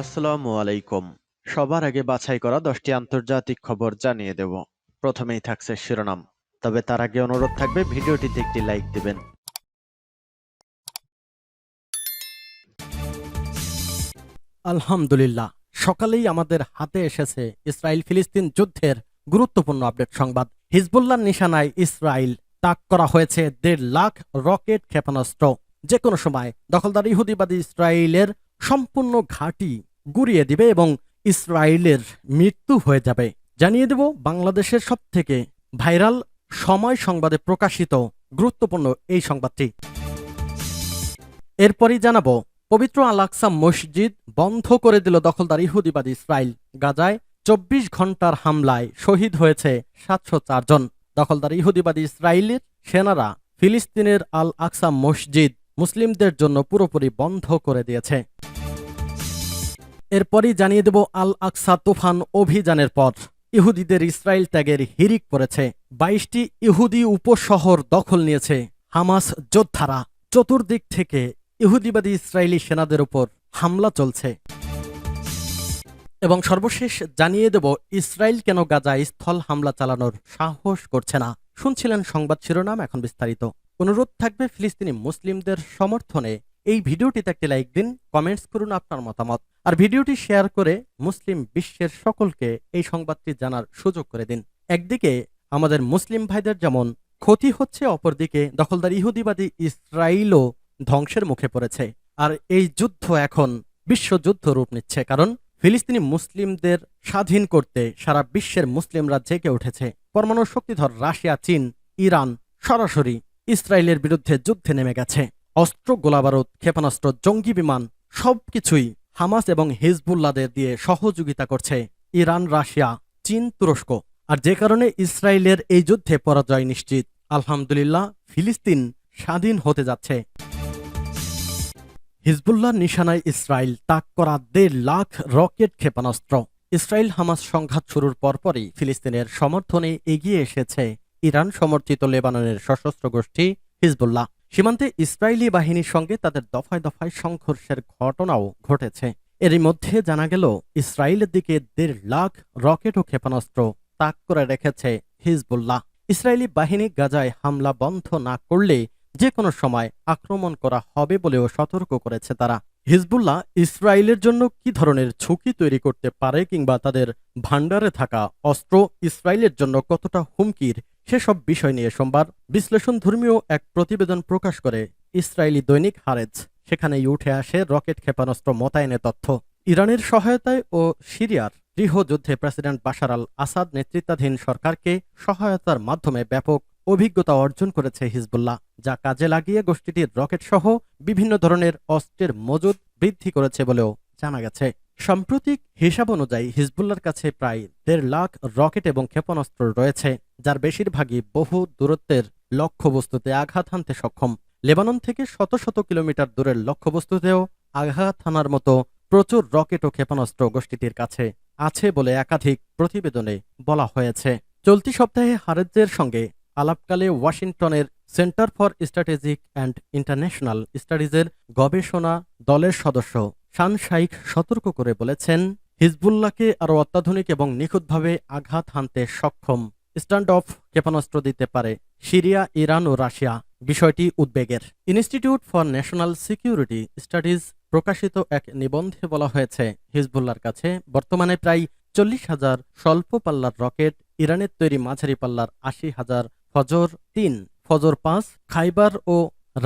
আসসালামু আলাইকুম। সবার আগে বাছাই করা দশটি আন্তর্জাতিক খবর জানিয়ে দেব। প্রথমেই থাকছে শিরোনাম। তবে তার আগে অনুরোধ থাকবে, ভিডিওটিতে একটি লাইক দিবেন। আলহামদুলিল্লাহ, সকালেই আমাদের হাতে এসেছে ইসরায়েল ফিলিস্তিন যুদ্ধের গুরুত্বপূর্ণ আপডেট সংবাদ। হিজবুল্লাহ নিশানায় ইসরায়েল তাক করা হয়েছে দেড় লাখ রকেট ক্ষেপণাস্ত্র। যে কোনো সময় দখলদার ইহুদিবাদী ইসরায়েলের সম্পূর্ণ ঘাঁটি গুড়িয়ে দিবে এবং ইসরায়েলের মৃত্যু হয়ে যাবে। জানিয়ে দেব, বাংলাদেশের সব থেকে ভাইরাল সময় সংবাদে প্রকাশিত গুরুত্বপূর্ণ এই সংবাদটি। এরপরই জানাব, পবিত্র আল আকসা মসজিদ বন্ধ করে দিল দখলদার ইহুদিবাদী ইসরায়েল। গাজায় চব্বিশ ঘণ্টার হামলায় শহীদ হয়েছে সাতশো জন। দখলদার ইহুদিবাদী ইসরায়েলের সেনারা ফিলিস্তিনের আল আকসা মসজিদ মুসলিমদের জন্য পুরোপুরি বন্ধ করে দিয়েছে। এরপরই জানিয়ে দেব আল আকসা তুফান অভিযানের পর। ইহুদিদের ইসরায়েল ত্যাগের হিরিক পড়েছে বাইশটি ইহুদি উপশহর দখল নিয়েছে হামাস যোদ্ধারা। চতুর্দিক থেকে ইহুদিবাদী ইসরায়েলি সেনাদের উপর হামলা চলছে। এবং সর্বশেষ জানিয়ে দেব ইসরায়েল কেন গাজায় স্থল হামলা চালানোর সাহস করছে না? শুনছিলেন সংবাদ শিরোনাম, এখন বিস্তারিত। অনুরোধ থাকবে ফিলিস্তিনি মুসলিমদের সমর্থনে। এই ভিডিওটিতে একটি লাইক দিন, কমেন্টস করুন আপনার মতামত। আর ভিডিওটি শেয়ার করে মুসলিম বিশ্বের সকলকে এই সংবাদটি জানার সুযোগ করে দিন। একদিকে আমাদের মুসলিম ভাইদের যেমন ক্ষতি হচ্ছে, অপরদিকে দখলদার ইহুদিবাদী ইসরায়েলও ধ্বংসের মুখে পড়েছে। আর এই যুদ্ধ এখন বিশ্বযুদ্ধ রূপ নিচ্ছে, কারণ ফিলিস্তিনি মুসলিমদের স্বাধীন করতে সারা বিশ্বের মুসলিমরা জেগে উঠেছে। পরমাণু শক্তিধর রাশিয়া, চীন, ইরান সরাসরি ইসরায়েলের বিরুদ্ধে যুদ্ধে নেমে গেছে। অস্ত্র, গোলাবারুদ, ক্ষেপণাস্ত্র, জঙ্গি বিমান সবকিছুই হামাস এবং হিজবুল্লাদের দিয়ে সহযোগিতা করছে ইরান, রাশিয়া, চীন, তুরস্ক। আর যে কারণে ইসরায়েলের এই যুদ্ধে পরাজয় নিশ্চিত। আলহামদুলিল্লাহ, ফিলিস্তিন স্বাধীন হতে যাচ্ছে। হিজবুল্লাহ নিশানায় ইসরায়েল তাক করা দেড় লাখ রকেট ক্ষেপণাস্ত্র। ইসরায়েল হামাস সংঘাত শুরুর পরপরই ফিলিস্তিনের সমর্থনে এগিয়ে এসেছে ইরান সমর্থিত লেবাননের সশস্ত্র গোষ্ঠী হিজবুল্লাহ। সীমান্তে ইসরায়েলি বাহিনীর সঙ্গে তাদের দফায় দফায় সংঘর্ষের ঘটনাও ঘটেছে। এরই মধ্যে জানা গেল, ইসরায়েলের দিকে দেড় লাখ রকেট ও ক্ষেপণাস্ত্র তাক করে রেখেছে হিজবুল্লাহ। ইসরায়েলি বাহিনী গাজায় হামলা বন্ধ না করলে যে কোনো সময় আক্রমণ করা হবে বলেও সতর্ক করেছে তারা। হিজবুল্লাহ ইসরায়েলের জন্য কি ধরনের ঝুঁকি তৈরি করতে পারে কিংবা তাদের ভাণ্ডারে থাকা অস্ত্র ইসরায়েলের জন্য কতটা হুমকির সেসব বিষয় নিয়ে সোমবার বিশ্লেষণ ধর্মীয় এক প্রতিবেদন প্রকাশ করে ইসরায়েলি দৈনিক হারেজ। সেখানেই উঠে আসে রকেট ক্ষেপণাস্ত্র মোতায়েনের তথ্য। ইরানের সহায়তায় ও সিরিয়ার গৃহযুদ্ধে প্রেসিডেন্ট বাশার আল আসাদ নেতৃত্বাধীন সরকারকে সহায়তার মাধ্যমে ব্যাপক অভিজ্ঞতা অর্জন করেছে হিজবুল্লাহ, যা কাজে লাগিয়ে গোষ্ঠীটির রকেট সহ বিভিন্ন ধরনের অস্ত্রের মজুদ বৃদ্ধি করেছে বলেও জানা গেছে। সাম্প্রতিক হিসাব অনুযায়ী হিজবুল্লার কাছে প্রায় দেড় লাখ রকেট এবং ক্ষেপণাস্ত্র রয়েছে, যার বেশিরভাগই বহু দূরত্বের লক্ষ্যবস্তুতে আঘাত হানতে সক্ষম। লেবানন থেকে শত শত কিলোমিটার দূরের লক্ষ্যবস্তুতেও আঘাত হানার মতো প্রচুর রকেট ও ক্ষেপণাস্ত্র গোষ্ঠীটির কাছে আছে বলে একাধিক প্রতিবেদনে বলা হয়েছে। চলতি সপ্তাহে হারেজের সঙ্গে আলাপকালে ওয়াশিংটনের centre for strategic and international স্টাডিজের গবেষণা দলের সদস্য শান শাইখ সতর্ক করে বলেছেন, হিজবুল্লাহকে আরও অত্যাধুনিক এবং নিখুঁতভাবে আঘাত হানতে সক্ষম স্ট্যান্ড অফ ক্ষেপণাস্ত্র দিতে পারে সিরিয়া, ইরান ও রাশিয়া। বিষয়টি উদ্বেগের। Institute for national security studies প্রকাশিত এক নিবন্ধে বলা হয়েছে হিজবুল্লার কাছে বর্তমানে প্রায় চল্লিশ হাজার স্বল্প পাল্লার রকেট, ইরানের তৈরি মাঝারি পাল্লার আশি হাজার ফজর তিন, ফজর পাঁচ, খাইবার ও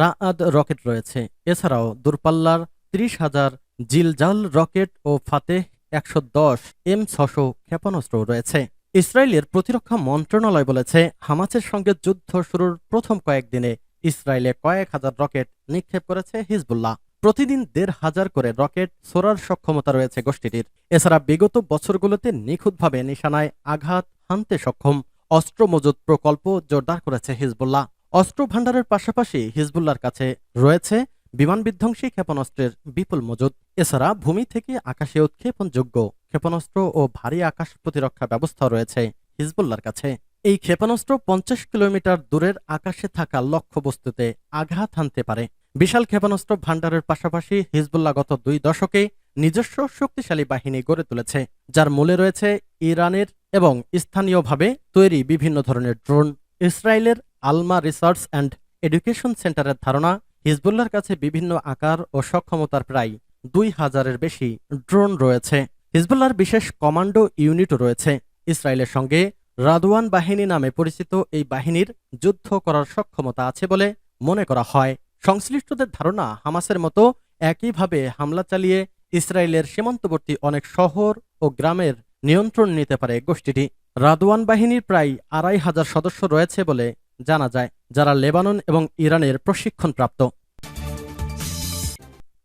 রাআদ রকেট রয়েছে। এছাড়াও দূরপাল্লার ত্রিশ হাজার জিলজাল, রকেট ও ফাতেহ একশো দশ এম ছশো ক্ষেপণাস্ত্র রয়েছে। ইসরায়েলের প্রতিরক্ষা মন্ত্রণালয় বলেছে, হামাসের সঙ্গে যুদ্ধ শুরুর প্রথম কয়েকদিনে ইসরায়েলে কয়েক হাজার রকেট নিক্ষেপ করেছে হিজবুল্লাহ। প্রতিদিন দেড় হাজার করে রকেট ছোড়ার সক্ষমতা রয়েছে গোষ্ঠীটির। এছাড়া বিগত বছরগুলোতে নিখুঁতভাবে নিশানায় আঘাত হানতে সক্ষম অস্ত্র মজুদ প্রকল্প জোরদার করেছে হিজবুল্লাহ। অস্ত্র ভাণ্ডারের পাশাপাশি হিজবুল্লার কাছে রয়েছে বিমান বিধ্বংসী ক্ষেপণাস্ত্রের বিপুল মজুদ। এছাড়া ভূমি থেকে আকাশে উৎক্ষেপণযোগ্য ক্ষেপণাস্ত্র ও ভারী আকাশ প্রতিরক্ষা ব্যবস্থা রয়েছে হিজবুল্লার কাছে। এই ক্ষেপণাস্ত্র পঞ্চাশ কিলোমিটার দূরের আকাশে থাকা লক্ষ্যবস্তুতে আঘাত হানতে পারে। বিশাল ক্ষেপণাস্ত্র ভাণ্ডারের পাশাপাশি হিজবুল্লাহ গত দুই দশকে নিজস্ব শক্তিশালী বাহিনী গড়ে তুলেছে, যার মূলে রয়েছে ইরানের এবং স্থানীয়ভাবে তৈরি বিভিন্ন ধরনের ড্রোন, ইসরায়েলের আলমা রিসার্চ অ্যান্ড এডুকেশন সেন্টারের ধারণা হিজবুল্লার কাছে বিভিন্ন আকার ও সক্ষমতার প্রায় দুই হাজারের বেশি ড্রোন রয়েছে। হিজবুল্লার বিশেষ কমান্ডো ইউনিটও রয়েছে। ইসরায়েলের সঙ্গে রাদওয়ান বাহিনী নামে পরিচিত এই বাহিনীর যুদ্ধ করার সক্ষমতা আছে বলে মনে করা হয়। সংশ্লিষ্টদের ধারণা, হামাসের মতো একইভাবে হামলা চালিয়ে ইসরায়েলের সীমান্তবর্তী অনেক শহর ও গ্রামের নিয়ন্ত্রণ নিতে পারে গোষ্ঠীটি। রাদওয়ান বাহিনীর প্রায় আড়াই হাজার সদস্য রয়েছে বলে জানা যায়, যারা লেবানন এবং ইরানের প্রশিক্ষণপ্রাপ্ত।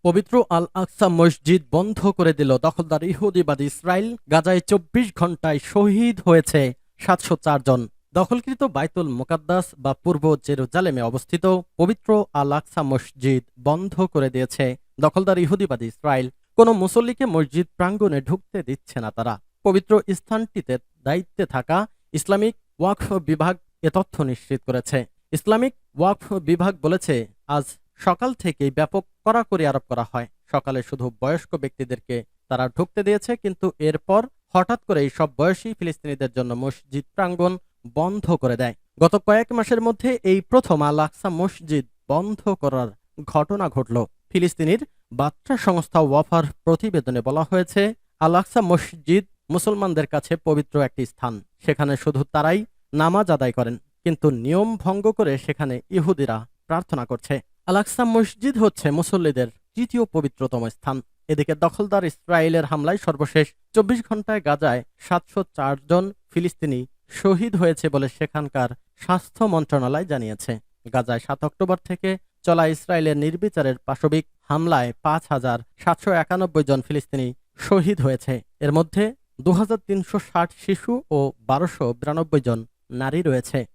পবিত্র আল আকসা মসজিদ বন্ধ করে দিল দখলদার ইহুদিবাদী ইসরায়েল গাজায় চব্বিশ ঘন্টায় শহীদ হয়েছে সাতশো জন। দখলকৃত বাইতুল মোকাদ্দাস বা পূর্ব জেরুজালেমে অবস্থিত পবিত্র আল আকসা মসজিদ বন্ধ করে দিয়েছে দখলদার ইহুদিবাদী ইসরায়েল কোনো মুসল্লিকে মসজিদ প্রাঙ্গণে ঢুকতে দিচ্ছে না তারা। পবিত্র স্থানটিতে দায়িত্বে থাকা ইসলামিক ওয়াকফ বিভাগ এ তথ্য নিশ্চিত করেছে। ইসলামিক ওয়াকফ বিভাগ বলেছে, আজ সকাল থেকেই ব্যাপক কড়াকড়ি আরোপ করা হয়। সকালে শুধু বয়স্ক ব্যক্তিদেরকে তারা ঢুকতে দিয়েছে, কিন্তু এরপর হঠাৎ করে এই সব বয়সী ফিলিস্তিনিদের জন্য মসজিদ প্রাঙ্গণ বন্ধ করে দেয়। গত কয়েক মাসের মধ্যে এই প্রথম আল আকসা মসজিদ বন্ধ করার ঘটনা ঘটল। ফিলিস্তিনির বার্তা সংস্থা ওয়াফার প্রতিবেদনে বলা হয়েছে আল আকসা মসজিদ মুসলমানদের কাছে পবিত্র একটি স্থান। সেখানে শুধু তারাই নামাজ আদায় করেন, কিন্তু নিয়ম ভঙ্গ করে সেখানে ইহুদিরা প্রার্থনা করছে। আলাকসা মসজিদ হচ্ছে মুসল্লিদের তৃতীয় পবিত্রতম স্থান। এদিকে দখলদার ইসরায়েলের হামলায় সর্বশেষ চব্বিশ ঘন্টায় গাজায় সাতশো চার জন ফিলিস্তিনি শহীদ হয়েছে বলে সেখানকার স্বাস্থ্য মন্ত্রণালয় জানিয়েছে। গাজায় সাত অক্টোবর থেকে চলা ইসরায়েলের নির্বিচারের পাশবিক হামলায় পাঁচ হাজার সাতশো একানব্বই জন ফিলিস্তিনি শহীদ হয়েছে। এর মধ্যে দু হাজার তিনশো ষাট শিশু ও বারোশো বিরানব্বই জন নারী রয়েছে।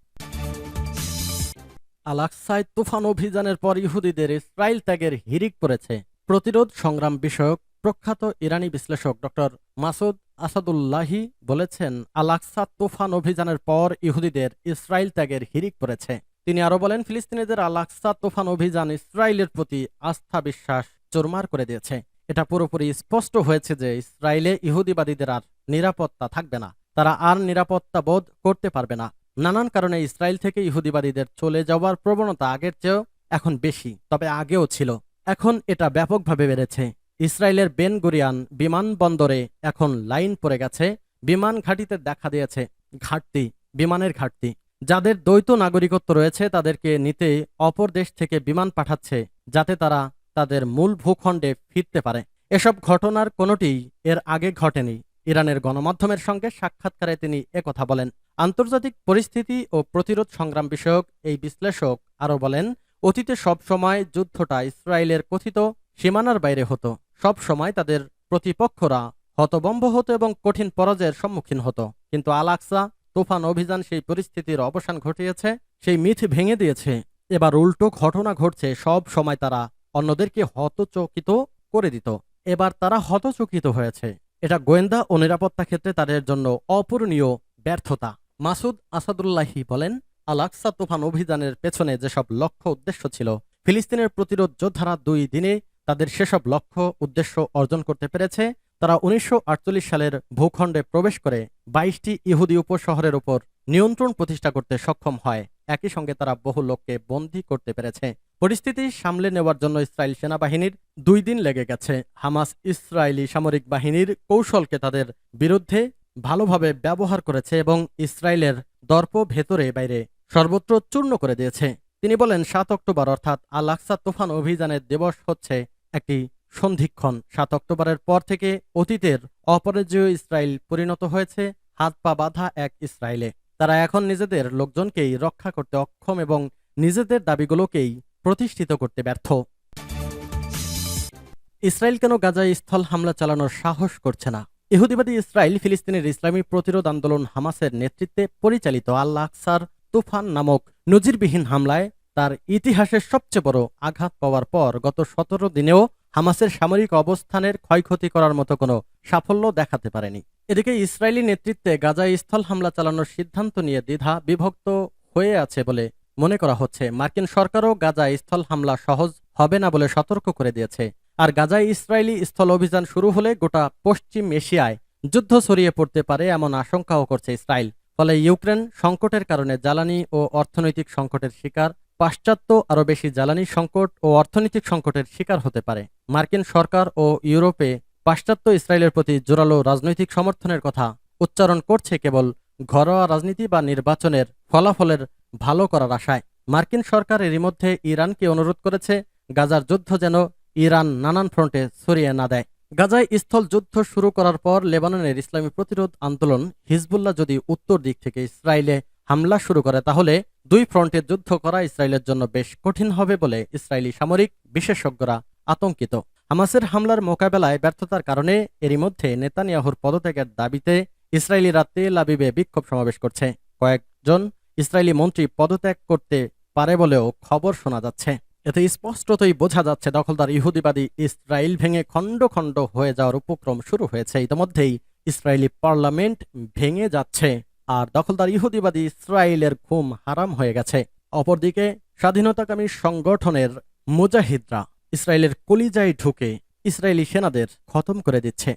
আলাকসায় তুফান অভিযানের পর ইহুদিদের ইসরায়েল ত্যাগের হিরিক পড়েছে। প্রতিরোধ সংগ্রাম বিষয়ক প্রখ্যাত ইরানি বিশ্লেষক ডক্টর মাসুদ আসাদুল্লাহি বলেছেন আলাকসা তুফান অভিযানের পর ইহুদিদের ইসরায়েল ত্যাগের হিরিক পড়েছে। তিনি আরও বলেন, ফিলিস্তিনিদের আলাকসা তুফান অভিযান ইসরায়েলের প্রতি আস্থা, বিশ্বাস চোরমার করে দিয়েছে। এটা পুরোপুরি স্পষ্ট হয়েছে যে ইসরায়েলে ইহুদিবাদীদের আর নিরাপত্তা থাকবে না। তারা আর নিরাপত্তা বোধ করতে পারবে না। নানান কারণে ইসরায়েল থেকে ইহুদিবাদীদের চলে যাওয়ার প্রবণতা আগের চেয়েও এখন বেশি, তবে আগেও ছিল। এখন এটা ব্যাপকভাবে বেড়েছে। ইসরায়েলের বেন গুরিয়ান বিমানবন্দরে এখন লাইন পড়ে গেছে। বিমান ঘাঁটিতে দেখা দিয়েছে ঘাটতি, বিমানের ঘাটতি। যাদের দ্বৈত নাগরিকত্ব রয়েছে, তাদেরকে নিতে অপর দেশ থেকে বিমান পাঠাচ্ছে, যাতে তারা তাদের মূল ভূখণ্ডে ফিরতে পারে। এসব ঘটনার কোনোটিই এর আগে ঘটেনি। ইরানের গণমাধ্যমের সঙ্গে সাক্ষাৎকারে তিনি একথা বলেন। আন্তর্জাতিক পরিস্থিতি ও প্রতিরোধ সংগ্রাম বিষয়ক এই বিশ্লেষক আরও বলেন, অতীতে সব সময় যুদ্ধটা ইসরায়েলের কথিত সীমানার বাইরে হতো। সব সময় তাদের প্রতিপক্ষরা হতবম্ব হতো এবং কঠিন পরাজয়ের সম্মুখীন হতো। কিন্তু আলাকসা তুফান অভিযান সেই পরিস্থিতির অবসান ঘটিয়েছে, সেই মিথ ভেঙে দিয়েছে। এবার উল্টো ঘটনা ঘটছে, সব সময় তারা অন্যদেরকে হতচকিত করে দিত। এবার তারা হতচকিত হয়েছে। এটা গোয়েন্দা ও নিরাপত্তা ক্ষেত্রে তাদের জন্য অপূরণীয় ব্যর্থতা। মাসুদ আসাদুল্লাহি বলেন আলাকসা তুফান অভিযানের পেছনে যেসব লক্ষ্য উদ্দেশ্য ছিল, ফিলিস্তিনের প্রতিরোধ যোদ্ধারা দুই দিনে তাদের সেসব লক্ষ্য উদ্দেশ্য অর্জন করতে পেরেছে। তারা উনিশশো আটচল্লিশ সালের ভূখণ্ডে প্রবেশ করে বাইশটি ইহুদি উপশহরের উপর নিয়ন্ত্রণ প্রতিষ্ঠা করতে সক্ষম হয়। একই সঙ্গে তারা বহু লোককে বন্দী করতে পেরেছে। পরিস্থিতি সামলে নেওয়ার জন্য ইসরায়েল সেনাবাহিনীর দুই দিন লেগে গেছে। হামাস ইসরায়েলি সামরিক বাহিনীর কৌশলকে তাদের বিরুদ্ধে ভালোভাবে ব্যবহার করেছে এবং ইসরায়েলের দর্প ভেতরে বাইরে সর্বত্র চূর্ণ করে দিয়েছে। তিনি বলেন, সাত অক্টোবর অর্থাৎ আল আকসা তুফান অভিযানের দিবস হচ্ছে একটি সন্ধিক্ষণ। সাত অক্টোবরের পর থেকে অতীতের অপরাজয় ইসরায়েল পরিণত হয়েছে, হাত পা বাঁধা এক ইসরায়েলে। তারা এখন নিজেদের লোকজনকেই রক্ষা করতে অক্ষম এবং নিজেদের দাবিগুলোকেই প্রতিষ্ঠিত করতে ব্যর্থ। ইসরায়েল কেন গাজায় স্থল হামলা চালানোর সাহস করছে না? ইহুদিবাদী ইসরায়েল, ফিলিস্তিনের ইসলামী প্রতিরোধ আন্দোলন হামাসের নেতৃত্বে পরিচালিত আল্লাহ আকসার তুফান নামক নজিরবিহীন হামলায় তার ইতিহাসের সবচেয়ে বড় আঘাত পাওয়ার পর গত সতেরো দিনেও হামাসের সামরিক অবস্থানের ক্ষয়ক্ষতি করার মতো কোনো সাফল্য দেখাতে পারেনি। এদিকে ইসরায়েলি নেতৃত্বে গাজায় স্থল হামলা চালানোর সিদ্ধান্ত নিয়ে দ্বিধা বিভক্ত হয়ে আছে বলে মনে করা হচ্ছে, মার্কিন সরকারও গাজায় স্থল হামলা সহজ হবে না বলে সতর্ক করে দিয়েছে। আর গাজায় ইসরায়েলি স্থল অভিযান শুরু হলে গোটা পশ্চিম এশিয়ায় যুদ্ধ ছড়িয়ে পড়তে পারে এমন আশঙ্কাও করছে ইসরায়েল। ফলে ইউক্রেন সংকটের কারণে জ্বালানি ও অর্থনৈতিক সংকটের শিকার, পাশ্চাত্য আরও বেশি জ্বালানি সংকট ও অর্থনৈতিক সংকটের শিকার হতে পারে। মার্কিন সরকার ও ইউরোপে পাশ্চাত্য ইসরায়েলের প্রতি জোরালো রাজনৈতিক সমর্থনের কথা উচ্চারণ করছে কেবল ঘরোয়া রাজনীতি বা নির্বাচনের ফলাফলের ভালো করার আশায় মার্কিন সরকার এরই মধ্যে ইরানকে অনুরোধ করেছে গাজার যুদ্ধ যেন ইরান নানান ফ্রন্টে ছড়িয়ে না দেয়। গাজায় স্থল যুদ্ধ শুরু করার পর লেবাননের ইসলামী প্রতিরোধ আন্দোলন হিজবুল্লাহ যদি উত্তর দিক থেকে ইসরায়েলে হামলা শুরু করে, তাহলে দুই ফ্রন্টে যুদ্ধ করা ইসরায়েলের জন্য বেশ কঠিন হবে বলে ইসরায়েলি সামরিক বিশেষজ্ঞরা আতঙ্কিত। হামাসের হামলার মোকাবেলায় ব্যর্থতার কারণে এরই মধ্যে নেতানিয়াহুর পদত্যাগের দাবিতে ইসরায়েলিরা তেল আবিবে বিক্ষোভ সমাবেশ করছে। কয়েকজন ইসরায়েলি মন্ত্রী পদত্যাগ করতে পারে বলেও খবর শোনা যাচ্ছে। এতে স্পষ্টতই বোঝা যাচ্ছে, দখলদার ইহুদিবাদী ইসরায়েল ভেঙে খণ্ড খণ্ড হয়ে যাওয়ার উপক্রম শুরু হয়েছে। ইতিমধ্যেই ইসরায়েলি পার্লামেন্ট ভেঙে যাচ্ছে আর দখলদার ইহুদিবাদী ইসরায়েলের ঘুম হারাম হয়ে গেছে। অপরদিকে স্বাধীনতাকামী সংগঠনের মুজাহিদরা ইসরায়েলের কলিজায় ঢুকে ইসরায়েলি সেনাদের খতম করে দিচ্ছে।